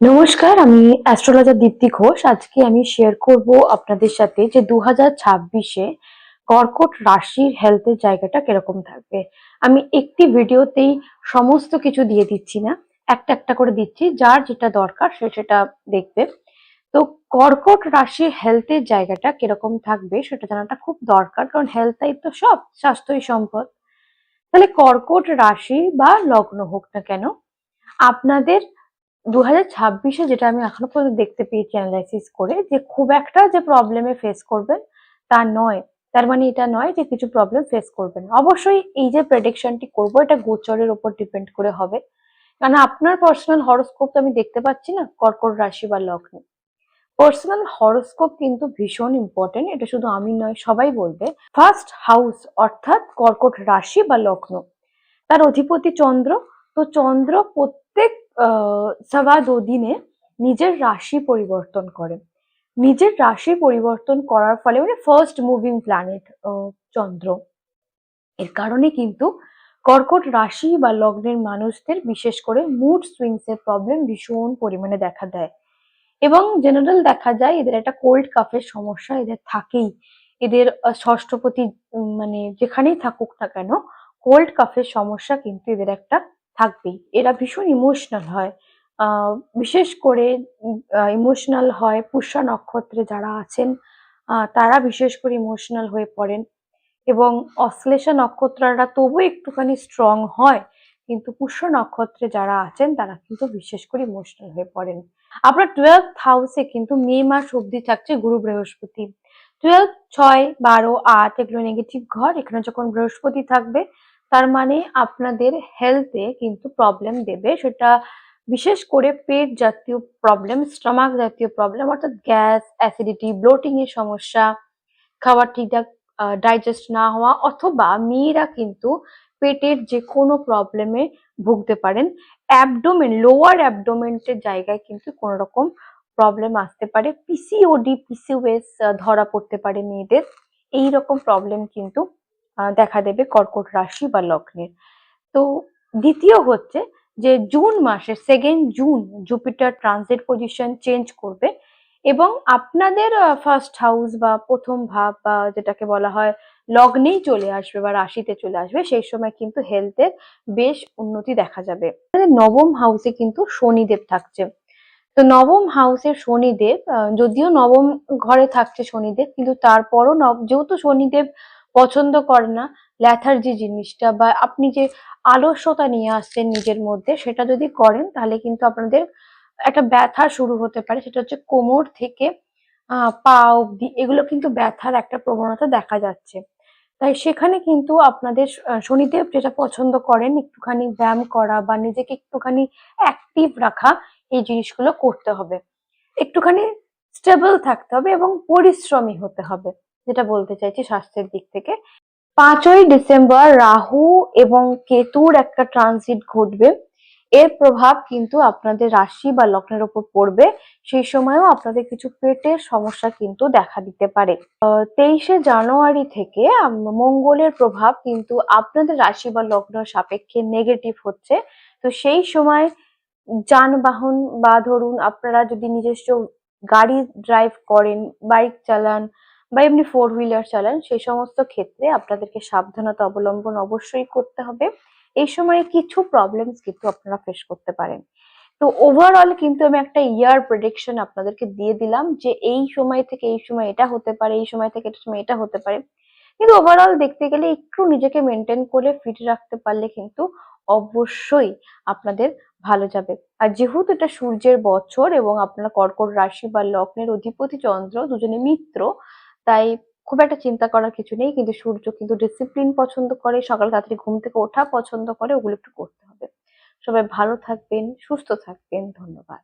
নমস্কার, আমি অ্যাস্ট্রোলজার দীপ্তি ঘোষ। আজকে আমি শেয়ার করব আপনাদের সাথে যে দু হাজার ছাব্বিশে কর্কট রাশির হেলথের জায়গাটা কীরকম থাকবে। আমি একটি ভিডিওতেই সমস্ত কিছু দিয়ে দিচ্ছি না, একটা একটা করে দিচ্ছি, যার যেটা দরকার সে সেটা দেখবে। তো কর্কট রাশির হেলথের জায়গাটা কীরকম থাকবে সেটা জানাটা খুব দরকার, কারণ হেলথটাই তো সব, স্বাস্থ্যই সম্পদ। তাহলে কর্কট রাশি বা লগ্ন হোক না কেন, আপনাদের দু হাজার ছাব্বিশে যেটা আমি এখনও পর্যন্ত দেখতে পেয়েছি অ্যানালাইসিস করে, যে খুব একটা যে প্রবলেমে ফেস করবেন তা নয়। তার মানে এটা নয় যে কিছু প্রবলেম ফেস করবেন। অবশ্যই এই যে প্রেডিকশনটি করব, এটা গোচরের উপর ডিপেন্ড করে হবে। কারণ আপনার পার্সোনাল হরোস্কোপ তো আমি দেখতে পাচ্ছি না, কর্কট রাশি বা লগ্নে। পার্সোনাল হরোস্কোপ কিন্তু ভীষণ ইম্পর্টেন্ট এটা শুধু আমি নয়, সবাই বলবে। ফার্স্ট হাউস অর্থাৎ কর্কট রাশি বা লগ্ন। তার অধিপতি চন্দ্র। তো চন্দ্র প্রত্যেক আহ, সবা দো দিনে নিজের রাশি পরিবর্তন করে। নিজের রাশি পরিবর্তন করার ফলে মানে ফার্স্ট মুভিং প্ল্যানেট চন্দ্র। এর কারণে কিন্তু কর্কট রাশি বা লগ্নের মানুষদের বিশেষ করে মুড সুইংস এর প্রবলেম ভীষণ পরিমাণে দেখা দেয়। এবং জেনারেল দেখা যায় এদের একটা কোল্ড কাফের সমস্যা এদের থাকেই। এদের ষষ্ঠপতি মানে যেখানেই থাকুক না কেন কোল্ড কাফের সমস্যা কিন্তু এদের একটা থাকবেই এরা ভীষণ ইমোশনাল হয়। বিশেষ করে ইমোশনাল হয় পুষ্যা নক্ষত্রে যারা আছেন তারা বিশেষ করে ইমোশনাল হয়ে পড়েন। এবং অশ্লেষা নক্ষত্ররা তবু একটুখানি স্ট্রং হয়, কিন্তু পুষ্য নক্ষত্রে যারা আছেন, তারা কিন্তু বিশেষ করে ইমোশনাল হয়ে পড়েন। আপনার টুয়েলভ হাউসে কিন্তু মে মাস অবধি থাকছে গুরু বৃহস্পতি। টুয়েলভ ছয়, বারো, আট এগুলো নেগেটিভ ঘর। এখানে যখন বৃহস্পতি থাকবে তার মানে আপনাদের হেলথে কিন্তু প্রবলেম দেবে। সেটা বিশেষ করে পেট জাতীয় প্রবলেম স্টমাক জাতীয় প্রবলেম অর্থাৎ গ্যাস অ্যাসিডিটি ব্লোটিং এর সমস্যা, খাবার ঠিকঠাক ডাইজেস্ট না হওয়া, অথবা মেয়েরা কিন্তু পেটের যে কোনো প্রবলেমে ভুগতে পারেন। অ্যাবডোমেন লোয়ার অ্যাবডোমেন্টের জায়গায় কিন্তু কোনো রকম প্রবলেম আসতে পারে। পিসিওডি পিসিওএস ধরা পড়তে পারে মেয়েদের। এই রকম প্রবলেম কিন্তু দেখা দেবে কর্কট রাশি বা লগ্নের। তো দ্বিতীয় হচ্ছে যে জুন মাসে second June Jupiter transit position change করবে এবং আপনাদের ফার্স্ট হাউস বা প্রথম ভাব বা যেটাকে বলা হয় লগ্নেই চলে আসবে বা রাশিতে চলে আসবে, সেই সময় কিন্তু হেলথের বেশ উন্নতি দেখা যাবে। নবম হাউসে কিন্তু শনিদেব থাকছে। তো নবম হাউসের শনিদেব যদিও নবম ঘরে থাকছে শনিদেব, কিন্তু তারপরও যেহেতু শনিদেব পছন্দ করে না ল্যাথার্জি জিনিসটা বা আপনি যে আলস্যতা নিয়ে আসছেন নিজের মধ্যে সেটা যদি করেন তাহলে কিন্তু আপনাদের একটা ব্যথা শুরু হতে পারে। সেটা হচ্ছে কোমর থেকে পা অব্দি এগুলো কিন্তু ব্যথার একটা প্রবণতা দেখা যাচ্ছে। তাই সেখানে কিন্তু আপনাদের শনিদেব যেটা পছন্দ করেন একটুখানি ব্যায়াম করা বা নিজেকে একটুখানি অ্যাক্টিভ রাখা, এই জিনিসগুলো করতে হবে। একটুখানি স্টেবল থাকতে হবে এবং পরিশ্রমী হতে হবে। যেটা বলতে চাইছি স্বাস্থ্যের দিক থেকে। পাঁচই ডিসেম্বর রাহু এবং কেতুর একটা ট্রানজিট ঘটবে। এর প্রভাব কিন্তু আপনাদের রাশি বা লগ্নের উপর পড়বে। সেই সময়ও আপনাদের কিছু পেটের সমস্যা কিন্তু দেখা দিতে পারে। তেইশে জানুয়ারি থেকে মঙ্গলের প্রভাব কিন্তু আপনাদের রাশি বা লগ্ন সাপেক্ষে নেগেটিভ হচ্ছে। তো সেই সময় যানবাহন বা ধরুন আপনারা যদি নিজস্ব গাড়ি ড্রাইভ করেন বাইক চালান বা এমনি ফোর হুইলার চালান, সেই সমস্ত ক্ষেত্রে আপনাদেরকে সাবধানতা অবলম্বন অবশ্যই করতে হবে। এই সময়ে কিছু প্রবলেমস কিন্তু আপনারা ফেস করতে পারেন। তো ওভারঅল কিন্তু আমি একটা ইয়ার প্রেডিকশন আপনাদেরকে দিয়ে দিলাম যে এই সময় থেকে এই সময় এটা হতে পারে, এই সময় থেকে এটা সময় এটা হতে পারে। কিন্তু ওভারঅল দেখতে গেলে একটু নিজেকে মেনটেন করে ফিট রাখতে পারলে কিন্তু অবশ্যই আপনাদের ভালো যাবে। আর যেহেতু এটা সূর্যের বছর এবং আপনার কর্কট রাশি বা লগ্নের অধিপতি চন্দ্র, দুজনে মিত্র তাই খুব একটা চিন্তা করার কিছু নেই, কিন্তু সূর্য কিন্তু ডিসিপ্লিন পছন্দ করে, সকাল তাড়াতাড়ি ঘুম থেকে ওঠা পছন্দ করে, ওগুলো একটু করতে হবে। সবাই ভালো থাকবেন, সুস্থ থাকবেন, ধন্যবাদ।